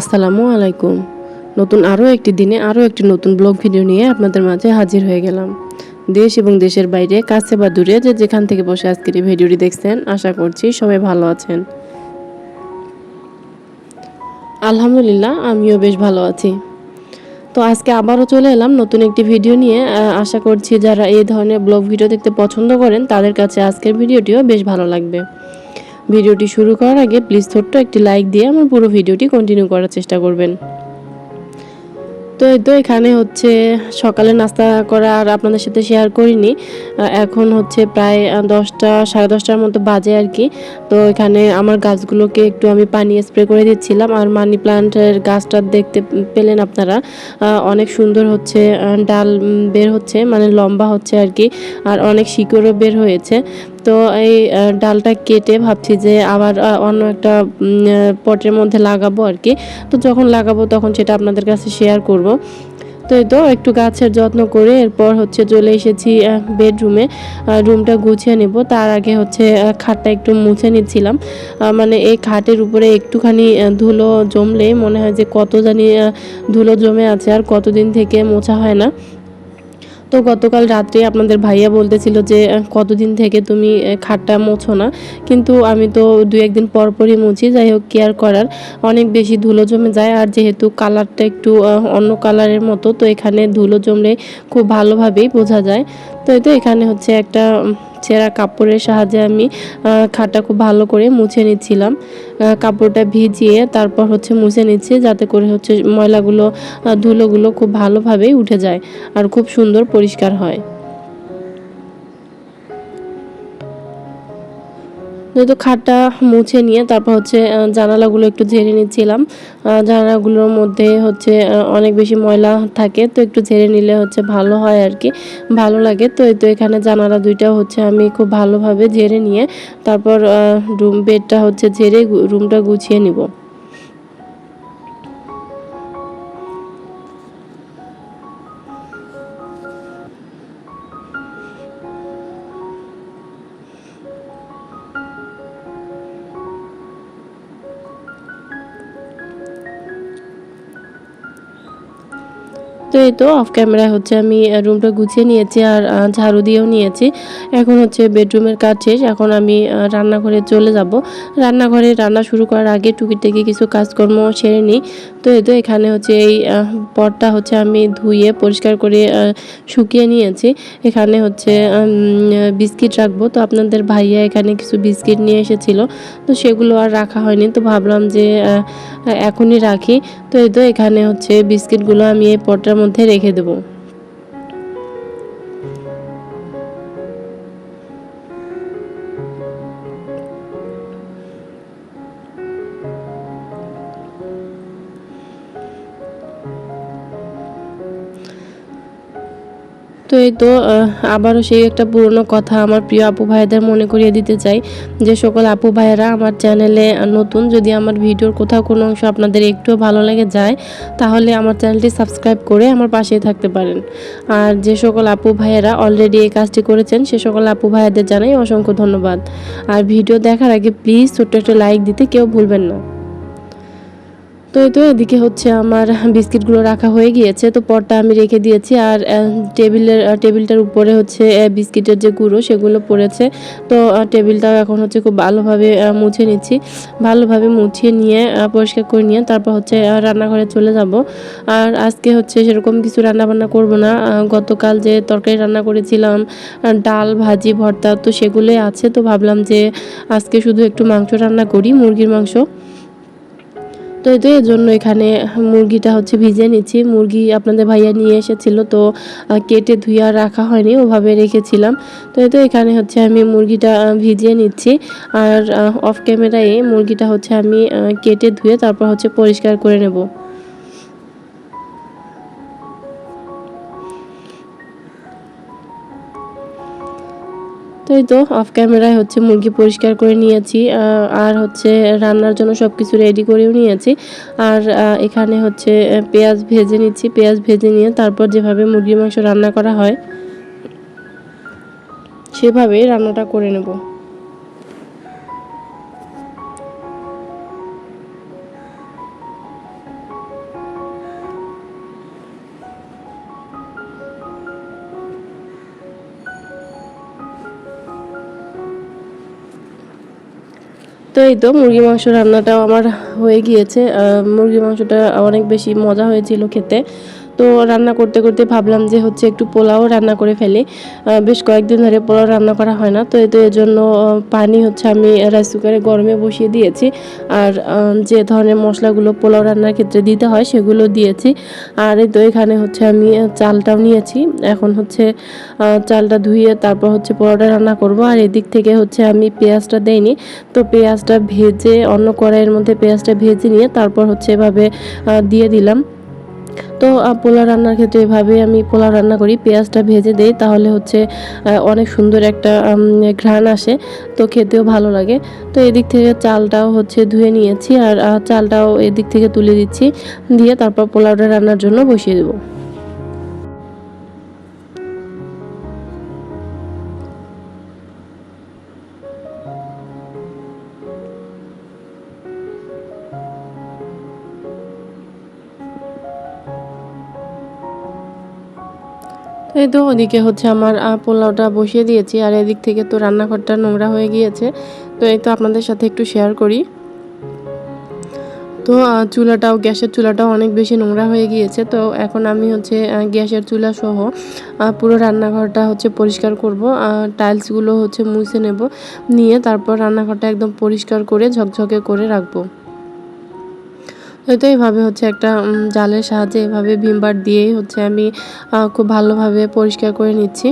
আসসালামু আলাইকুম। নতুন আরও একটি দিনে আরও একটি নতুন ব্লগ ভিডিও নিয়ে আপনাদের মাঝে হাজির হয়ে গেলাম। দেশ এবং দেশের বাইরে, কাছে বা দূরে যে যেখান থেকে বসে আজকের এই ভিডিওটি দেখছেন, আশা করছি সবাই ভালো আছেন। আলহামদুলিল্লাহ, আমিও বেশ ভালো আছি। তো আজকে আবারও চলে এলাম নতুন একটি ভিডিও নিয়ে। আশা করছি যারা এই ধরনের ব্লগ ভিডিও দেখতে পছন্দ করেন, তাদের কাছে আজকের ভিডিওটিও বেশ ভালো লাগবে। ভিডিওটি শুরু করার আগে প্লিজ ছোট্ট একটি লাইক দিয়ে আমার পুরো ভিডিওটি কন্টিনিউ করার চেষ্টা করবেন। তো এই তো এখানে হচ্ছে সকালে নাস্তা করা আর আপনাদের সাথে শেয়ার করিনি। এখন হচ্ছে প্রায় দশটা, সাড়ে দশটার মতো বাজে আর কি। তো এখানে আমার গাছগুলোকে একটু আমি পানি স্প্রে করে দিচ্ছিলাম। আর মানি প্লান্টের গাছটা দেখতে পেলেন আপনারা। অনেক সুন্দর হচ্ছে ডাল বের হচ্ছে মানে লম্বা হচ্ছে আর কি। আর অনেক শিকড়ও বের হয়েছে। তো এই ডালটা কেটে ভাবছি যে আবার অন্য একটা পটের মধ্যে লাগাবো আর কি। তো যখন লাগাবো তখন সেটা আপনাদের কাছে শেয়ার করব। তো এই তো একটু গাছের যত্ন করে এরপর হচ্ছে চলে এসেছি বেডরুমে রুমটা গুছিয়ে নেব। তার আগে হচ্ছে খাটটা একটু মুছে নিচ্ছিলাম। মানে এই খাটের উপরে একটুখানি ধুলো জমলে মনে হয় যে কত জানি ধুলো জমে আছে আর কতদিন থেকে মোছা হয় না। তো গতকাল রাত্রে আপনাদের ভাইয়া বলতেছিল যে কতদিন থেকে তুমি খাটটা মোছো না? কিন্তু আমি তো দু একদিন পরপরই মুছি, যাই হোক কেয়ার করার। অনেক বেশি ধুলো জমে যায়, আর যেহেতু কালারটা একটু অন্য কালারের মতো, তো এখানে ধুলো জমলে খুব ভালোভাবেই বোঝা যায়। তো এখানে হচ্ছে একটা ছেঁড়া কাপড়ের সাহায্যে আমি খাটটা খুব ভালো করে মুছে নিচ্ছিলাম। কাপড়টা ভিজিয়ে তারপর হচ্ছে মুছে নিচ্ছি যাতে করে হচ্ছে ময়লাগুলো ধুলোগুলো খুব ভালোভাবেই উঠে যায় আর খুব সুন্দর পরিষ্কার হয়। যেহেতু খাটটা মুছে নিয়ে তারপর হচ্ছে জানালাগুলো একটু ঝেড়ে নিচ্ছিলাম। জানালাগুলোর মধ্যে হচ্ছে অনেক বেশি ময়লা থাকে, তো একটু ঝেড়ে নিলে হচ্ছে ভালো হয় আর কি ভালো লাগে। তো এই তো এখানে জানালা দুইটা হচ্ছে আমি খুব ভালোভাবে ঝেড়ে নিয়ে তারপর রুম বেডটা হচ্ছে ঝেড়ে রুমটা গুছিয়ে নিব। তো অফ ক্যামেরায় হচ্ছে আমি রুমটা গুছিয়ে নিয়েছি আর ঝাড়ু দিয়েও নিয়েছি। এখন হচ্ছে বেডরুমের কাজ শেষ, এখন আমি রান্নাঘরে চলে যাব। রান্নাঘরে রান্না শুরু করার আগে টুকিটাকি কিছু কাজকর্ম সেরে নিই। তো এই তো এখানে হচ্ছে এই পটটা হচ্ছে আমি ধুয়ে পরিষ্কার করে শুকিয়ে নিয়েছি। এখানে হচ্ছে বিস্কিট রাখব। তো আপনাদের ভাইয়া এখানে কিছু বিস্কিট নিয়ে এসেছিল। তো সেগুলো আর রাখা হয়নি। তো ভাবলাম যে এখনই রাখি। তো এই তো এখানে হচ্ছে বিস্কিটগুলো আমি এই পটটার মধ্যে রেখে দেবো। তো এই তো আবারও সেই একটা পুরনো কথা আমার প্রিয় আপু ভাইদের মনে করিয়ে দিতে চাই, যে সকল আপু ভাইয়েরা আমার চ্যানেলে নতুন, যদি আমার ভিডিওর কোথাও কোনো অংশ আপনাদের একটুও ভালো লেগে যায়, তাহলে আমার চ্যানেলটি সাবস্ক্রাইব করে আমার পাশেই থাকতে পারেন। আর যে সকল আপু ভাইয়েরা অলরেডি এই কাজটি করেছেন, সে সকল আপু ভাইয়াদের জানাই অসংখ্য ধন্যবাদ। আর ভিডিও দেখার আগে প্লিজ ছোট্ট একটা লাইক দিতে কেউ ভুলবেন না। তো এই তো এদিকে হচ্ছে আমার বিস্কিটগুলো রাখা হয়ে গিয়েছে। তো পরটা আমি রেখে দিয়েছি আর টেবিলের টেবিলটার উপরে হচ্ছে বিস্কিটের যে গুঁড়ো সেগুলো পড়েছে। তো টেবিলটাও এখন হচ্ছে খুব ভালোভাবে মুছে নিচ্ছি। ভালোভাবে মুছিয়ে নিয়ে পরিষ্কার করে নিয়ে তারপর হচ্ছে রান্নাঘরে চলে যাব। আর আজকে হচ্ছে সেরকম কিছু রান্না বান্না করব না। গতকাল যে তরকারি রান্না করেছিলাম ডাল, ভাজি, ভর্তা তো সেগুলোই আছে। তো ভাবলাম যে আজকে শুধু একটু মাংস রান্না করি, মুরগির মাংস। তো এই তো জন্য এখানে মুরগিটা হচ্ছে ভিজে নিচ্ছি। মুরগি আপনাদের ভাইয়া নিয়ে এসেছিল, তো কেটে ধুয়ে রাখা হয়নি, ওভাবে রেখেছিলাম। তো এই তো এখানে হচ্ছে আমি মুরগিটা ভিজিয়ে নিচ্ছি। আর অফ ক্যামেরায় মুরগিটা হচ্ছে আমি কেটে ধুয়ে তারপর হচ্ছে পরিষ্কার করে নেব। তো এই তো অফ ক্যামেরায় হচ্ছে মুরগি পরিষ্কার করে নিয়েছি আর হচ্ছে রান্নার জন্য সব কিছু রেডি করেও নিয়েছি। আর এখানে হচ্ছে পেঁয়াজ ভেজে নিচ্ছি, পেঁয়াজ ভেজে নিয়ে তারপর যেভাবে মুরগির মাংস রান্না করা হয়, সেভাবেই রান্নাটা করে নেব। তো এই তো, মুরগি মাংস রান্নাটাও আমার হয়ে গিয়েছে। মুরগি মাংসটা অনেক বেশি মজা হয়েছিল খেতে। তো রান্না করতে করতে ভাবলাম যে হচ্ছে একটু পোলাও রান্না করে ফেলি। বেশ কয়েকদিন ধরে পোলাও রান্না করা হয় না, তো এই তো এর জন্য পানি হচ্ছে আমি রাইস কুকারে গরমে বসিয়ে দিয়েছি। আর যে ধরনের মশলাগুলো পোলাও রান্নার ক্ষেত্রে দিতে হয় সেগুলো দিয়েছি। আর এই তো এখানে হচ্ছে আমি চালটাও নিয়েছি। এখন হচ্ছে চালটা ধুয়ে তারপর হচ্ছে পোলাওটা রান্না করব। আর এদিক থেকে হচ্ছে আমি পেঁয়াজটা দেইনি। তো পেঁয়াজটা ভেজে অন্য কড়াইয়ের মধ্যে পেঁয়াজটা ভেজে নিয়ে তারপর হচ্ছে এভাবে দিয়ে দিলাম। তো পোলা রান্নার ক্ষেত্রে এভাবে আমি পোলা রান্না করি। পেঁয়াজটা ভেজে দেই, তাহলে হচ্ছে অনেক সুন্দর একটা ঘ্রাণ আসে, তো খেতেও ভালো লাগে। তো এদিক থেকে চালটাও হচ্ছে ধুয়ে নিয়েছি, আর চালটাও এদিক থেকে তুলে দিচ্ছি, দিয়ে তারপর পোলাওটা রান্নার জন্য বসিয়ে দেবো। এই তো ওদিকে হচ্ছে আমার পোলাওটা বসিয়ে দিয়েছি আর এদিক থেকে তো রান্নাঘরটা নোংরা হয়ে গিয়েছে। তো এই তো আপনাদের সাথে একটু শেয়ার করি। তো চুলাটাও, গ্যাসের চুলাটাও অনেক বেশি নোংরা হয়ে গিয়েছে। তো এখন আমি হচ্ছে গ্যাসের চুলা সহ পুরো রান্নাঘরটা হচ্ছে পরিষ্কার করব। টাইলসগুলো হচ্ছে মুছে নেব, নিয়ে তারপর রান্নাঘরটা একদম পরিষ্কার করে ঝকঝকে করে রাখব। হয়তো এইভাবে হচ্ছে একটা জালের সাহায্যে এভাবে ভিমবার দিয়েই হচ্ছে আমি খুব ভালোভাবে পরিষ্কার করে নিচ্ছি।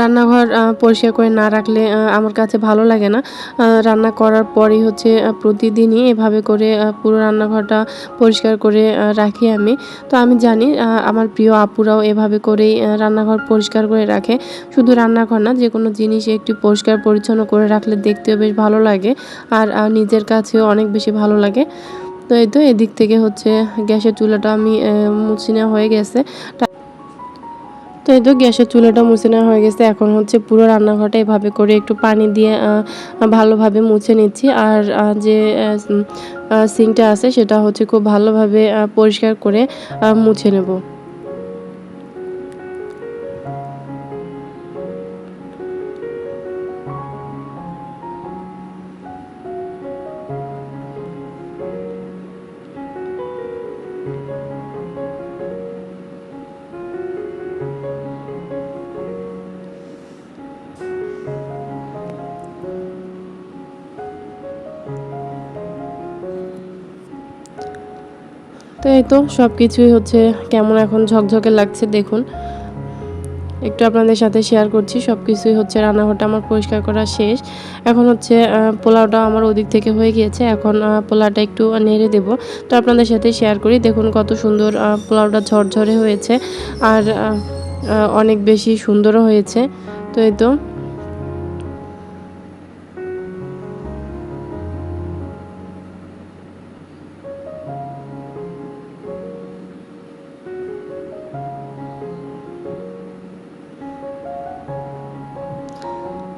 রান্নাঘর পরিষ্কার করে না রাখলে আমার কাছে ভালো লাগে না। রান্না করার পরই হচ্ছে প্রতিদিনই এভাবে করে পুরো রান্নাঘরটা পরিষ্কার করে রাখি আমি। তো আমি জানি আমার প্রিয় আপুরাও এভাবে করেই রান্নাঘর পরিষ্কার করে রাখে। শুধু রান্নাঘর না যে কোনো জিনিস একটু পরিষ্কার পরিচ্ছন্ন করে রাখলে দেখতেও বেশ ভালো লাগে আর নিজের কাছেও অনেক বেশি ভালো লাগে। তো এই তো এদিক থেকে হচ্ছে গ্যাসের চুলাটা আমি আহ, মুছে নেওয়া হয়ে গেছে। তো এই তো গ্যাসের চুলাটা মুছে নেওয়া হয়ে গেছে। এখন হচ্ছে পুরো রান্নাঘরটা এভাবে করে একটু পানি দিয়ে ভালোভাবে মুছে নিচ্ছি। আর যে সিঙ্কটা আছে সেটা হচ্ছে খুব ভালোভাবে পরিষ্কার করে মুছে নেব। তো এই তো সব কিছুই হচ্ছে কেমন এখন ঝকঝকে লাগছে, দেখুন। একটু আপনাদের সাথে শেয়ার করছি সব কিছুই হচ্ছে রান্নাঘরটা আমার পরিষ্কার করা শেষ। এখন হচ্ছে পোলাওটা আমার ওদিক থেকে হয়ে গিয়েছে, এখন পোলাওটা একটু নেড়ে দেব। তো আপনাদের সাথে শেয়ার করি, দেখুন কত সুন্দর পোলাওটা ঝরঝরে হয়েছে, আর অনেক বেশি সুন্দরও হয়েছে। তো এই তো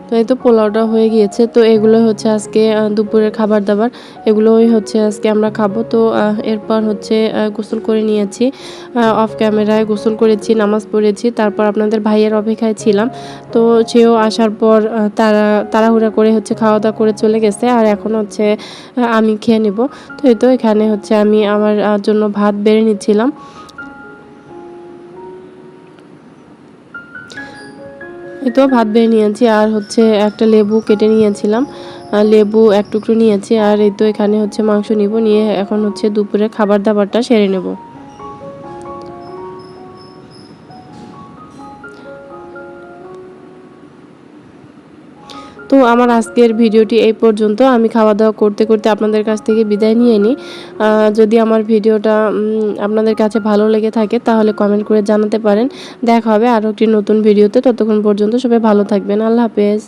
তো এই তো পোলাওটা হয়ে গিয়েছে। তো এগুলো হচ্ছে আজকে দুপুরের খাবার দাবার। এগুলোই হচ্ছে আজকে আমরা খাব। তো এরপর হচ্ছে গোসল করে নিয়েছি। অফ ক্যামেরায় গোসল করেছি, নামাজ পড়েছি। তারপর আপনাদের ভাইয়ের অপেক্ষায় ছিলাম। তো সেও আসার পর তারা, তাড়াহুড়া করে হচ্ছে খাওয়া দাওয়া করে চলে গেছে। আর এখন হচ্ছে আমি খেয়ে নেব। তো এই তো এখানে হচ্ছে আমি আমার জন্য ভাত বেড়ে নিচ্ছিলাম। এই তো ভাত বেড়ে নিয়েছি, আর হচ্ছে একটা লেবু কেটে নিয়েছিলাম। লেবু এক টুকরো নিয়েছি, আর এই তো এখানে হচ্ছে মাংস নিব, নিয়ে এখন হচ্ছে দুপুরে খাবার দাবারটা সেরে নেব। তো আমার আজকের ভিডিওটি এই পর্যন্ত। আমি খাওয়া দাওয়া করতে করতে আপনাদের কাছ থেকে বিদায় নিয়ে নিই। যদি আমার ভিডিওটা আপনাদের কাছে ভালো লেগে থাকে, তাহলে কমেন্ট করে জানাতে পারেন। দেখা হবে আরও একটি নতুন ভিডিওতে। ততক্ষণ পর্যন্ত সবাই ভালো থাকবেন। আল্লাহ হাফেজ।